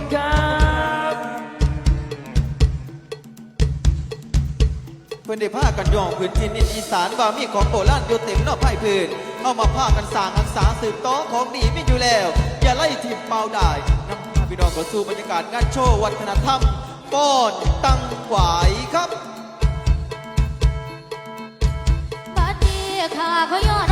คุณครับเพื่อนได้ผ้ากันยองพื้นที่นินอีสานว่ามีของโบราณอยู่เต็มนอกไพ่พื้นเอามาผ้ากันสางอันษาสืบต้อของดีไม่อยู่แล้ว อย่าไล่ทิมเมาได้นำพาพี่น้องเข้าสู่บรรยากาศงานโชว์วัฒนธรรมป้อนตั้งหวายครับบัดนี้ค่ะเขายอด